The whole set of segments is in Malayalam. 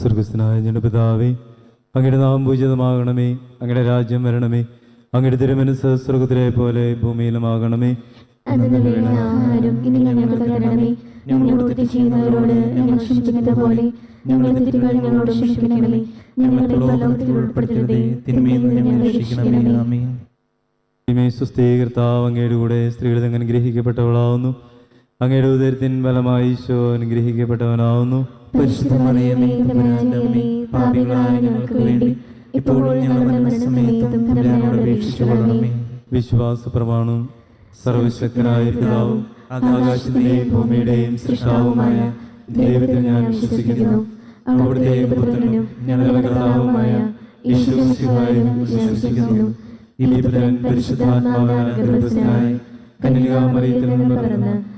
സ്വർഗസ്ഥനായ ഞങ്ങളുടെ പിതാവേ അങ്ങയുടെ നാം പൂജിതമാകണമേ അങ്ങയുടെ രാജ്യം വരണമേ അങ്ങയുടെ തിരുമനസ് സ്വർഗത്തിലെ പോലെ ഭൂമിയിലുമാകണമേ. ഞങ്ങളോട് തെറ്റ് ചെയ്യുന്നവരോട് ഞങ്ങൾ ക്ഷമിക്കുന്നത് പോലെ ഞങ്ങളുടെ തെറ്റുകൾ ഞങ്ങളോട് ക്ഷമിക്കണമേ. ഉൾപ്പെടുത്തരുതേ. തിന്മയിൽ ഞങ്ങളെ രക്ഷിക്കണമേ. സുസ്ഥീകർത്താവ് അങ്ങയുടെ കൂടെ സ്ത്രീകൾ അങ്ങ് അനുഗ്രഹിക്കപ്പെട്ടവളാവുന്നു. അങ്ങയുടെ ഉദരത്തിൻ ഫലമായി ഈശോ അനുഗ്രഹിക്കപ്പെട്ടവനാവുന്നു. വിശ്വാസ പ്രമാണം സർവശക്തനായ പിതാവും ആകാശത്തിന്റെയും ഭൂമിയുടെയും സൃഷ്ടാവുമായ ദൈവത്തിൽ ഞാൻ വിശ്വസിക്കുന്നു. അവിടുത്തെ ഞങ്ങളുടെ കർത്താവുമായ വിശ്വസിക്കുന്നു. ഈ പുത്രൻ പരിശുദ്ധാത്മാവായ കന്യകാമറിയത്തിൽ നിന്ന്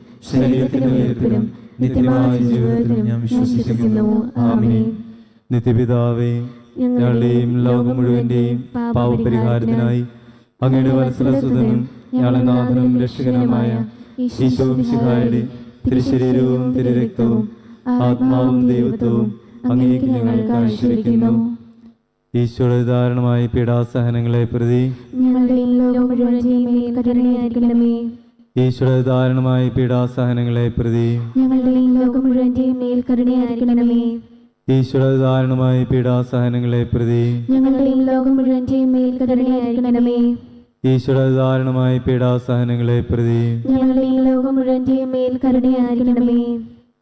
ശരീരത്തിന്റെ ഉയർപ്പിലും നിത്യമായ ജീവിതത്തിലും ഞാൻ വിശ്വസിക്കുന്നു. ആമേൻ. നിത്യപിതാവേ ഞങ്ങളുടെയും ലോകം മുഴുവന്റെയും പാവപരിഹാരത്തിനായി അങ്ങയുടെ വത്സലസുതനും ഞങ്ങളുടെ നാഥനും രക്ഷകനുമായ ഈശോവും ശിഹായുടെ തിരുശരീരവും തിരുരക്തവും ആത്മാവും ദൈവത്വവും അങ്ങേക്ക് ഞങ്ങൾ കാഴ്ചവെക്കുന്നു. ഈശോയുടെ ഉദാഹരണമായി പീഡാസഹനങ്ങളെ പ്രതി ഞങ്ങളുടെയും ലോകം മുഴുവന്റെയും കരുണയായിരിക്കണമേ ഈശോയുടെ പീഡാസഹനങ്ങളെ പ്രതി. ഞങ്ങളുടെയും ലോകം മുഴുവന്റെയും മേൽ കരുണയായിരിക്കണമേ. ഈശോയുടെ ധാരണമായ പീഡാസഹനങ്ങളെ പ്രതി. ഞങ്ങളുടെയും ലോകം മുഴുവന്റെയും മേൽ കരുണയായിരിക്കണമേ. ഈശോയുടെ ധാരണമായ പീഡാസഹനങ്ങളെ പ്രതി. ഞങ്ങളുടെയും ലോകം മുഴുവന്റെയും മേൽ കരുണയായിരിക്കണമേ.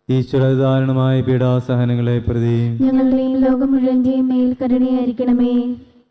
ഈശോയുടെ ധാരണമായ പീഡാസഹനങ്ങളെ പ്രതി. ഞങ്ങളുടെയും ലോകം മുഴുവന്റെയും മേൽ കരുണയായിരിക്കണമേ.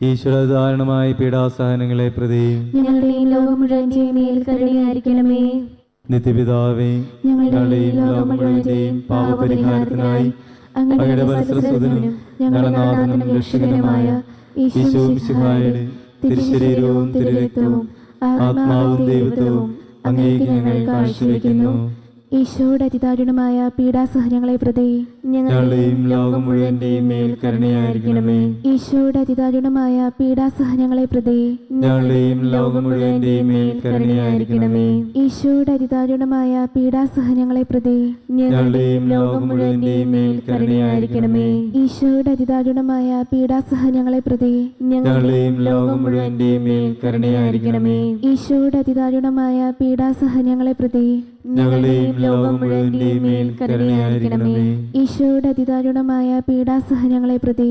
ഈശോയുടെ ധാരണമായ പീഡാസഹനങ്ങളെ പ്രതി ഞങ്ങളുടെയും ലോകം മുഴുവന്റെയും മേൽ കരുണയായിരിക്കണമേ. നിത്യപിതാവേ ഞങ്ങളുടെയും ലോകം മുഴുവന്റെയും പാപപരിഹാരത്തിനായി അങ്ങയുടെ ഞങ്ങളുടെ നാഥനും രക്ഷകനുമായ ഈശോ മിശിഹായുടെ തിരുശരീരവും തിരുരക്തവും ആത്മാവും ദൈവത്വവും അങ്ങേക്ക് ഞങ്ങൾ കാഴ്ചവെക്കുന്നു. ഈശോയുടെ അതിദാരുണമായ പീഡാസഹനങ്ങളെ പ്രതി ഞങ്ങളുടെയും ലോകം മുഴുവന്റെയും മേൽ കരുണയായിരിക്കണമേ. ഈശോയുടെ അതിദാരുണമായ പീഡാസഹനങ്ങളെ പ്രതി ഞങ്ങളുടെയും ലോകം മുഴുവന്റെയും മേൽ കരുണയായിരിക്കണമേ. ഈശോയുടെ അതിദാരുണമായ പീഡാസഹനങ്ങളെ പ്രതി ഞങ്ങളുടെയും ലോകം മുഴുവന്റെയും മേൽ കരുണയായിരിക്കണമേ. ഈശോയുടെ അതിദാരുണമായ പീഡാസഹനങ്ങളെ പ്രതി ഞങ്ങളുടെയും ലോകം മുഴുവന്റെയും മേൽ കരുണയായിരിക്കണമേ. ഈശോയുടെ അതിദാരുണമായ പീഡാസഹനങ്ങളെ പ്രതി ഞങ്ങളുടെയും ഈശോയുടെ അതിദാരുണമായ പീഡാസഹനങ്ങളെ പ്രതി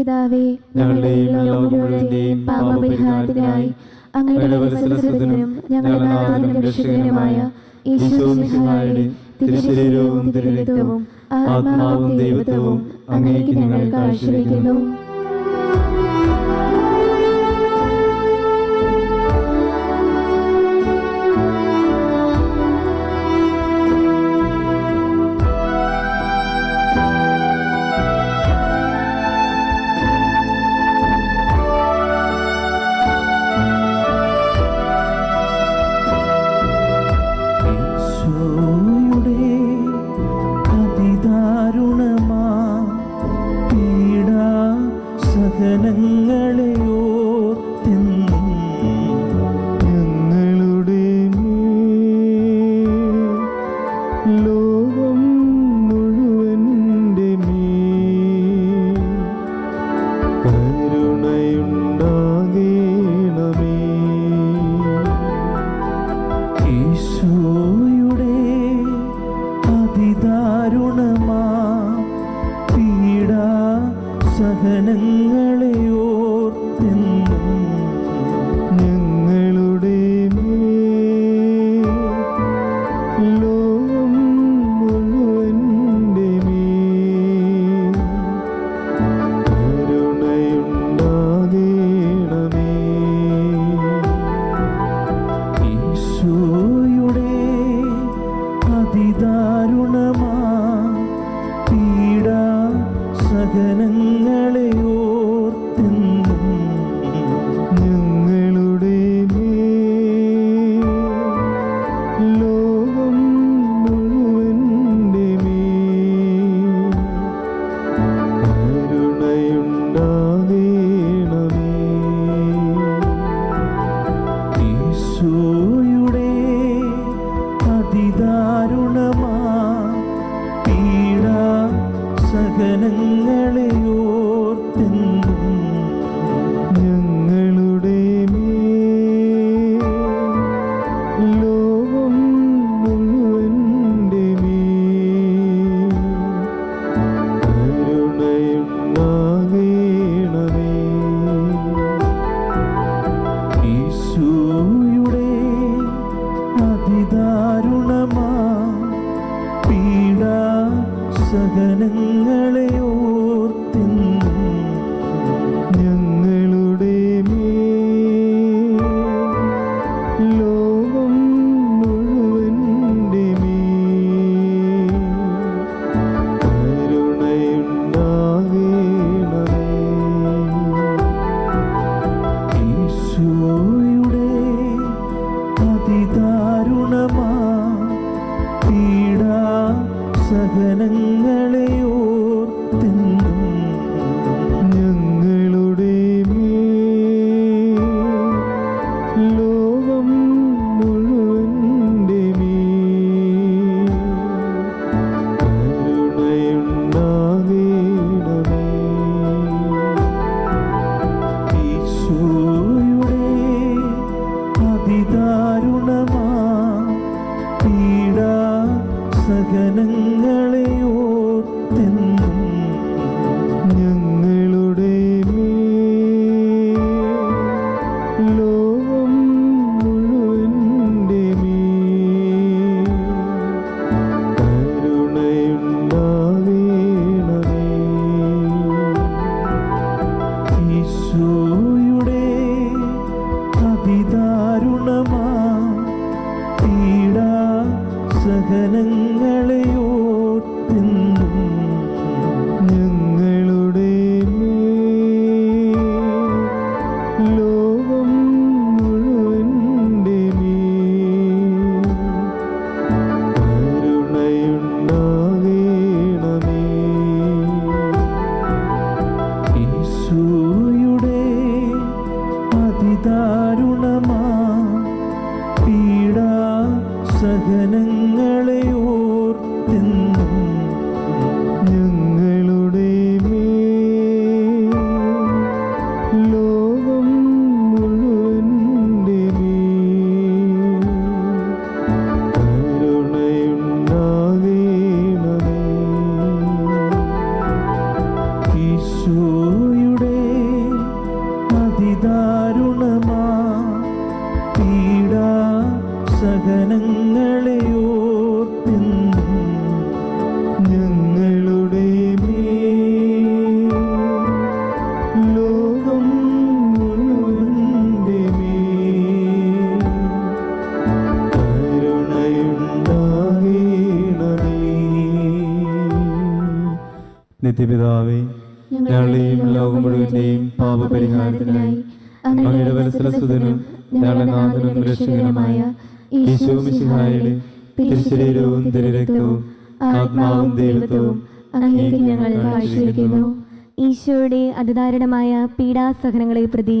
നിത്യപിതാവേ ഞങ്ങളുടെയും ലോകം മുഴുവന്റെയും പാപപരിഹാരത്തിനായി അങ്ങയുടെ ഞങ്ങളുടെ നാഥനും രക്ഷകനുമായ ഈശോ മിശിഹായുടെ തിരുശരീരവും തിരുരക്തവും ആത്മാവും ദൈവത്വവും അങ്ങേക്ക് ഞങ്ങൾ കാഴ്ചവെക്കുന്നു. സകലങ്ങളെ അതിദാരുണമാ പീഡാ സഹനങ്ങളെ ഓർത്തെന്നും ഞങ്ങളുടെ മേൽ. ലോകം മുഴുവന്റെ നിത്യപിതാവേ ഞങ്ങളുടെയും ലോകം മുഴുവന്റെയും പാപപരിഹാരത്തിനായി അങ്ങയുടെ രക്ഷകനുമായ ഈശോ മിശിഹായുടെ തിരുശരീരവും തിരുരക്തവും ആത്മാവും ദൈവത്വവും അങ്ങേക്ക് ഞങ്ങൾ കാഴ്ചവെക്കുന്നു. ഈശോയുടെ അതിദാരുണമായ പീഡാസഹനങ്ങളെ പ്രതി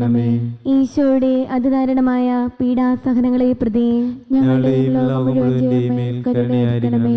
കരുണയായിരിക്കണമേ ഈശോയുടെ അതിദാരുണമായ പീഡാസഹനങ്ങളെ പ്രതി ഞങ്ങളുടെയും ലോകം മേൽ കരുണയായിരിക്കണമേ.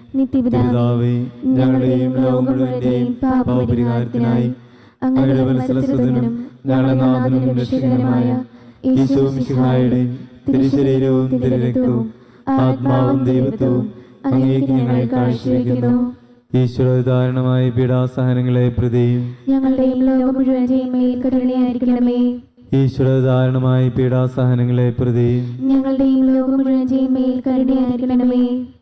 നിത്യപിതാവേ പിതാവേ ഞങ്ങളുടെയും ലോകം മുഴുവന്റെയും പാപപരിഹാരത്തിനായി അങ്ങയുടെ വത്സലസുതനും ഞങ്ങളുടെ നാഥനും രക്ഷകനുമായ ഈശോ മിശിഹായുടെ തിരുശരീരവും തിരുരക്തവും ആത്മാവും ദൈവത്വവും അങ്ങേക്ക് ഞങ്ങൾ കാഴ്ചവെക്കുന്നു. ഈശ്വരോദാരണമായ പീഡാസഹനങ്ങളെ പ്രതിയും ഞങ്ങളുടെയും ലോകം മുഴുവന്റെയും മേൽ കരുണയായിരിക്കണമേ. ഈശ്വരോദാഹരണമായ പീഡാസഹനങ്ങളെ പ്രതിയും ഞങ്ങളുടെയും ലോകം മുഴുവന്റെയും മേൽ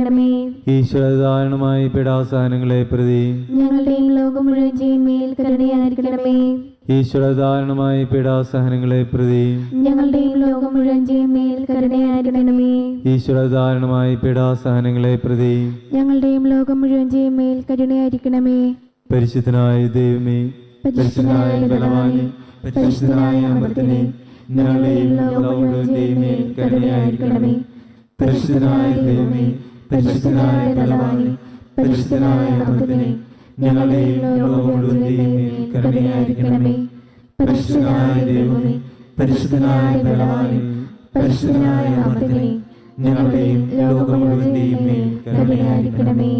കരുണയായിരിക്കണമേ ഈശ്വരോദാഹരണമായ പീഡാസഹനങ്ങളെ പ്രതി. ഞങ്ങളുടെയും ലോകം മുഴുവൻ മേൽ കരുണയായിരിക്കണമേ. ഈശ്വരോദാഹരണമായ പീഡാസഹനങ്ങളെ പ്രതി. ഞങ്ങളുടെയും ലോകം മുഴുവൻ മേൽ കരുണയായിരിക്കണമേ. ഈശ്വരോദാഹരണമായ പീഡാസഹനങ്ങളെ പ്രതി. ഞങ്ങളുടെയും ലോകം മുഴുവൻ മേൽ കരുണയായിരിക്കണമേ. പരിശുദ്ധനായ ദൈവമേ പരിശുദ്ധനായ ബലവാനെ പരിശുദ്ധനായ അമൃതനെ ഞങ്ങളുടെയും ലോകം മുഴുവൻ മേൽ കരുണയായിരിക്കണമേ. പരിശുദ്ധനായ ദൈവമേ പരിശുദ്ധനായ ബലവാനെ പരിശുദ്ധനായ അമൃതനെ ഞങ്ങളുടെയും ലോകം മുഴുവന്റെയും മേൽ കരുണയായിരിക്കണമേ. പരിശുദ്ധനായ ദൈവമേ പരിശുദ്ധനായ അമൃതനെ ഞങ്ങളുടെയും ലോകമുഴുവന്റെയും കരുണയായിരിക്കണമേ.